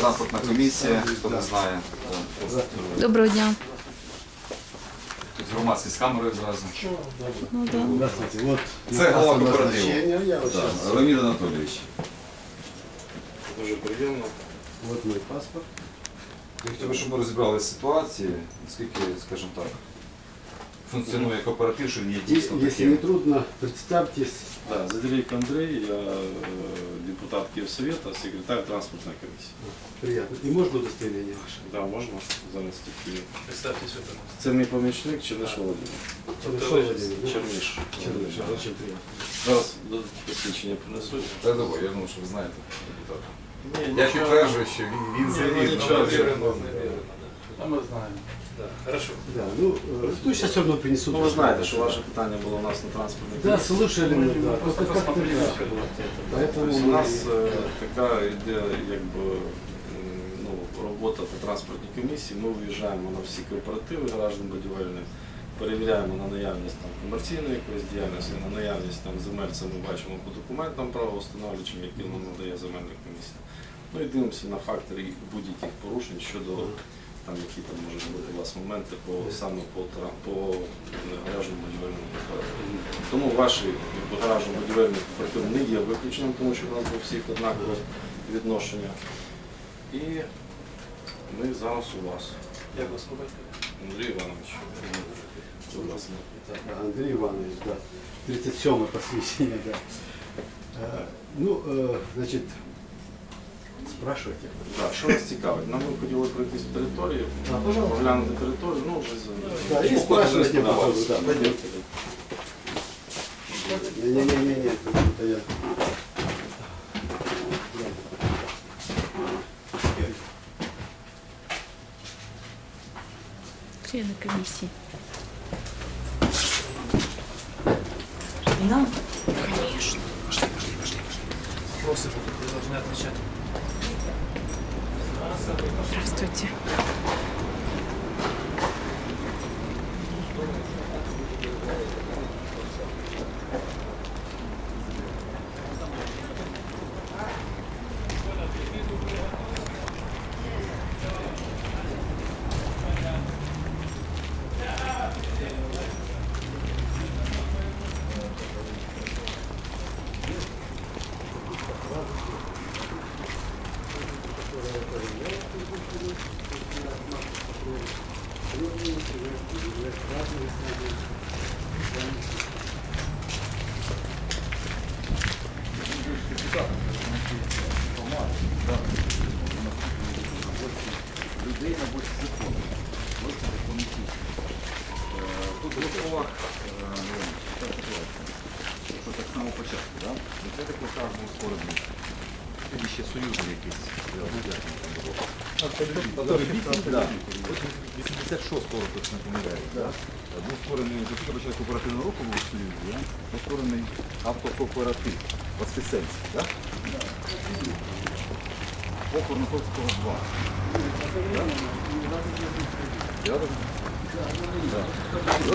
Транспортна комісія, хто не знає. Доброго дня. Тут громадські з камерою зразу. Ну, да. Це голова кооперативу. Да. Леонід Анатолійович. Дуже приємно. вот мой паспорт. Я хотів би, щоб ми розібрали ситуацію, наскільки, скажімо так, функціонує кооператив, що він є дійсно Если таким. не трудно, представьтесь. Да, Задерейко Андрей, я э, депутат Киевсовета, секретарь транспортной комиссии. Приятно. И можно удостоверение ваше? Да, можна зараз такі. Представьтесь, это нас. Це мій помічник Черниш Володимир. Хорошо, Владимир, да? Черниш. Черныш, Очень приятно. Зараз додаткове посвідчення принесуть. Та думаю, я думаю, що ви знаєте депутата. Ні, Я нічого. підтверджую, що він, він Ні, завідно. ну, нічого. Наверное, наверное, да. А ми знаємо. Да, хорошо. Да, ну, э, ну сейчас все равно принесут. Ну, ви знаєте, що ваше питання було у нас на транспортній Да, комісії. слушали мы, да. Только как-то посмотрели да. всё. Поэтому Тобто у мы- нас е, така йде якби, м, ну, робота по транспортній комісії. Ми виїжджаємо на всі кооперативи гаражно-будівельні, перевіряємо на наявність там, комерційної якоїсь діяльності, на наявність там, земель, це ми бачимо по документам правоустановлюючим, які нам надає земельна комісія. Ну і дивимося на фактори їх будь-яких порушень щодо там, які там можуть бути у вас моменти по саме по, по гаражному будівельному кооперативу. Тому ваші гаражно будівельні кооперативи не є виключенням, тому що у нас до всіх однакове відношення. І ми зараз у вас, Як вас побачите? Андрій Іванович. Будь ласка. Так, Андрей да. 37 посвящение, да. Э, Ну, э, значит, спрашивайте. Так, що вас цікавить? Нам ви хотіли пройтись по території, А, пожалуйста. оглянути територію, ну вже за Да, и Чому спрашивайте по подаватися? ходу, да, пойдемте. Не-не-не-не, это я. Члени комісії. Вопросы будут, вы должны отвечать. Здравствуйте. Людей на боці закону. Ось це законний суд. Е, Тут в словах, що так само початку, да? Це так по кожному сторону. Тоді ще союзом якийсь. Ось 86-го року не тобто помиляю. Е, був створений, тільки почали кооперативного року був Союзі, був створений автокооператив Воскресенський. так? По Корнаковського 2. Я так? З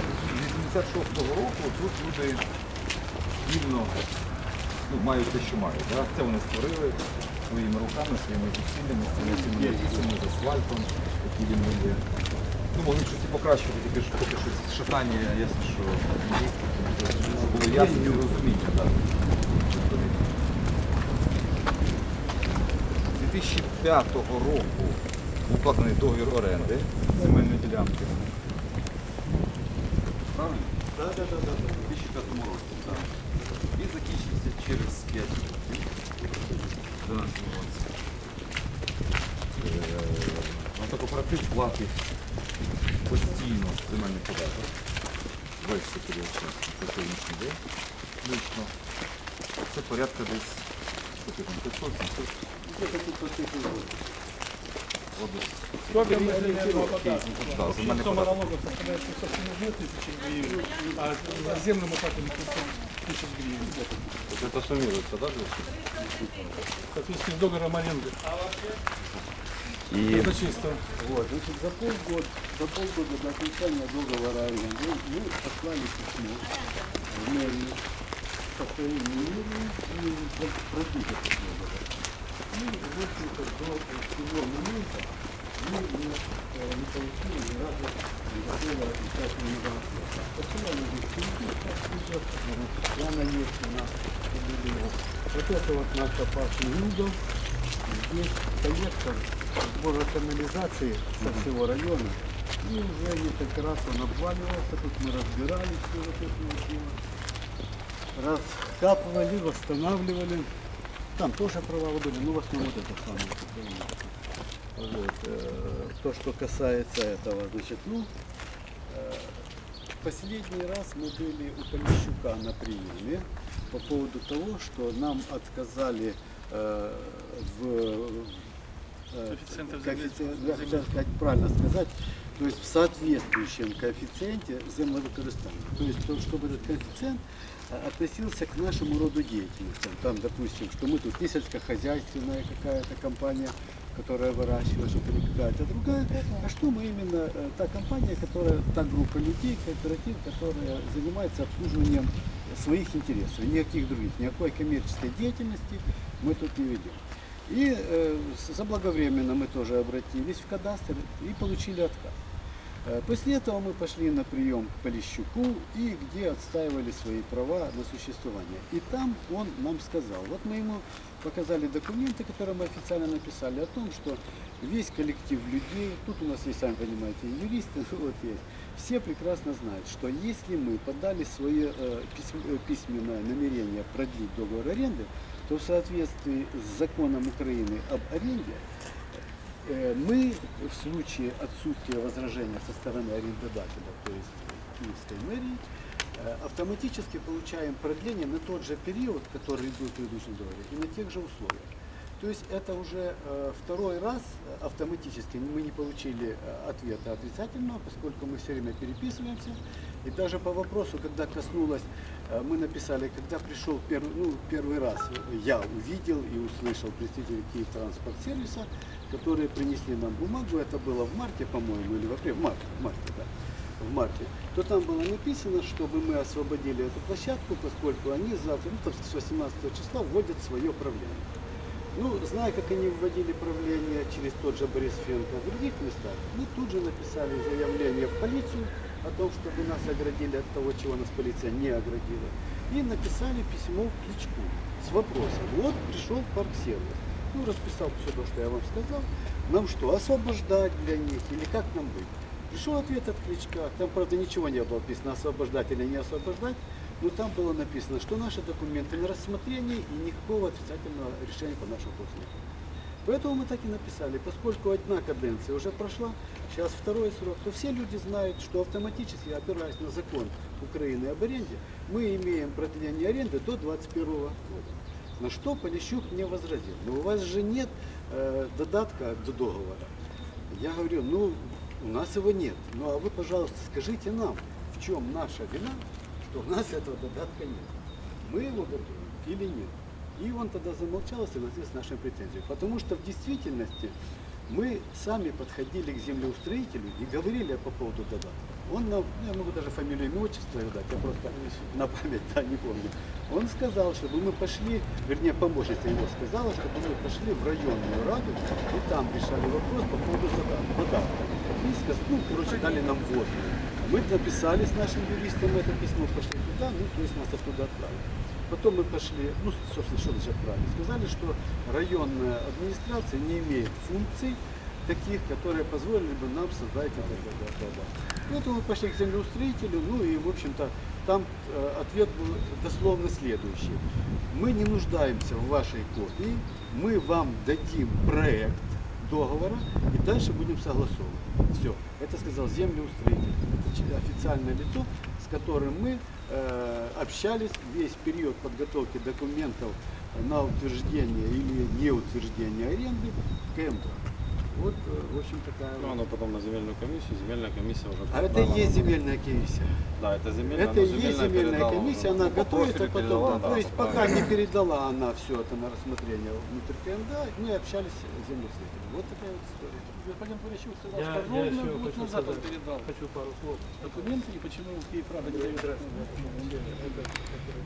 86-го року тут люди спільно ну, мають те, що мають. Да? Це вони створили своїми руками, своїми зусиллями, своїми лісами, з асфальтом, який він є. Ну, могли щось і покращувати, тільки ж поки щось шатання, ясно, що було ясно і розуміння. Да. 2005 року був укладений договір оренди земельної ділянки. Правильно? Так, так, так, так. У 2005 році, так. І закінчився через 5 років. в 2012 році. Е, Автокооператив платить постійно земельний податок. Весь цей період часу, по сьогоднішній день. Лично. Це порядка десь скільки там, 500 700 Сколько мы занимаем Да, земельний Сумма податок. налогов составляет 672 тысячи гривен, а за землю мы платим 500 тысяч гривен. Вот это суммируется, да? Соответственно, договором аренды. І Это чисто. Вот, значит, за полгода, за полгода до окончания договора аренды мы послали письмо в мэрию с повторением мэрии и продлить этот договор. И, в общем-то, до всего момента мы. Вот это вот наш опасный угол. Здесь коллектор сбора канализации со всего района. И уже несколько раз он обваливался, тут мы разбирали все вот это дело. Раскапывали, восстанавливали. Там тоже провалы были, ну в основном вот это самое. Вот, э, то, что касается этого, значит, ну, э, последний раз мы были у Полищука на приеме по поводу того, что нам отказали э, в э, коэффициент- сказать правильно сказать, то есть в соответствующем коэффициенте землевыкористания. То есть, то, чтобы этот коэффициент э, относился к нашему роду деятельности. Там, допустим, что мы тут не сельскохозяйственная какая-то компания, которая выращивает что-то или какая-то другая, а что мы именно э, та компания, которая, та группа людей, кооператив, которая занимается обслуживанием своих интересов, никаких других, никакой коммерческой деятельности мы тут не ведем. И э, заблаговременно мы тоже обратились в кадастр и получили отказ. Э, После этого мы пошли на прием к Полищуку и где отстаивали свои права на существование. И там он нам сказал, вот мы ему показали документы, которые мы официально написали о том, что весь коллектив людей, тут у нас есть, сами понимаете, юристы, вот есть, все прекрасно знают, что если мы подали свое э, письменное намерение продлить договор аренды, то в соответствии с законом Украины об аренде Э, Мы в случае отсутствия возражения со стороны арендодателя, то есть Киевской мэрии, э, автоматически получаем продление на тот же период, который был в предыдущем договоре, и на тех же условиях. То есть это уже э, второй раз э, автоматически. Мы не получили э, ответа отрицательного, поскольку мы все время переписываемся. И даже по вопросу, когда коснулось, мы написали, когда пришел первый, ну, первый раз, я увидел и услышал представителей Киевтранспорт сервиса, которые принесли нам бумагу, это было в марте, по-моему, или в апреле, в марте, в марте, да, в марте, то там было написано, чтобы мы освободили эту площадку, поскольку они завтра, ну, там с 18 числа вводят свое правление. Ну, зная, как они вводили правление через тот же Борис Фенко в других местах, мы тут же написали заявление в полицию о том, чтобы нас оградили от того, чего нас полиция не оградила. И написали письмо в Кличку с вопросом. Вот пришел парксервис. Ну, расписал все то, что я вам сказал. Нам что, освобождать для них или как нам быть? Пришел ответ от Кличка. Там, правда, ничего не было написано, освобождать или не освобождать. Но там было написано, что наши документы на рассмотрение и никакого отрицательного решения по нашему нет. Поэтому мы так и написали, поскольку одна каденция уже прошла, сейчас второй срок, то все люди знают, что автоматически, опираясь на закон Украины об аренде, мы имеем продление аренды до 2021 года. На что Полищук мне возразил, но у вас же нет э, додатка до договора. Я говорю, ну, у нас его нет. Ну, а вы, пожалуйста, скажите нам, в чем наша вина, что у нас этого додатка нет. Мы его готовим или нет. И он тогда замолчал и согласился с нашей претензией. Потому что в действительности мы сами подходили к землеустроителю и говорили по поводу додатка. Он нам, ну, я могу даже фамилию, имя, отчество дать, я просто на память да, не помню. Он сказал, чтобы мы пошли, вернее, помощница его сказала, чтобы мы пошли в районную раду и там решали вопрос по поводу зада- додатка. И сказ- ну, короче, дали нам ввод. Мы написали с нашим юристом это письмо, пошли туда, ну, то есть нас оттуда отправили. Потом мы пошли, ну, собственно, что значит отправили? Сказали, что районная администрация не имеет функций таких, которые позволили бы нам создать это. да, да, да. Поэтому мы пошли к землеустроителю, ну и, в общем-то, там э, ответ был дословно следующий. Мы не нуждаемся в вашей копии, мы вам дадим проект договора и дальше будем согласовывать. Все. Это сказал землеустроитель. Это официальное лицо, с которым мы э, общались весь период подготовки документов на утверждение или неутверждение аренды в КМК. Вот, э, в общем, такая... Ну, оно потом на земельную комиссию, земельная комиссия уже... А это и передала есть нам. земельная комиссия. Да, это земельная, Это но и есть земельная передала комиссия, уже. она Ну, по готовит, а профилю потом, передала, да, да, то есть всё пока правильно. не передала она все это на рассмотрение внутрь КМДА, мы общались с землеустройителем. Вот такая вот история. Господин Полищук сказал, Я- что я ровно еще год хочу назад он сказать. передал Хочу пару слов. документы и почему Киев Рада не дает.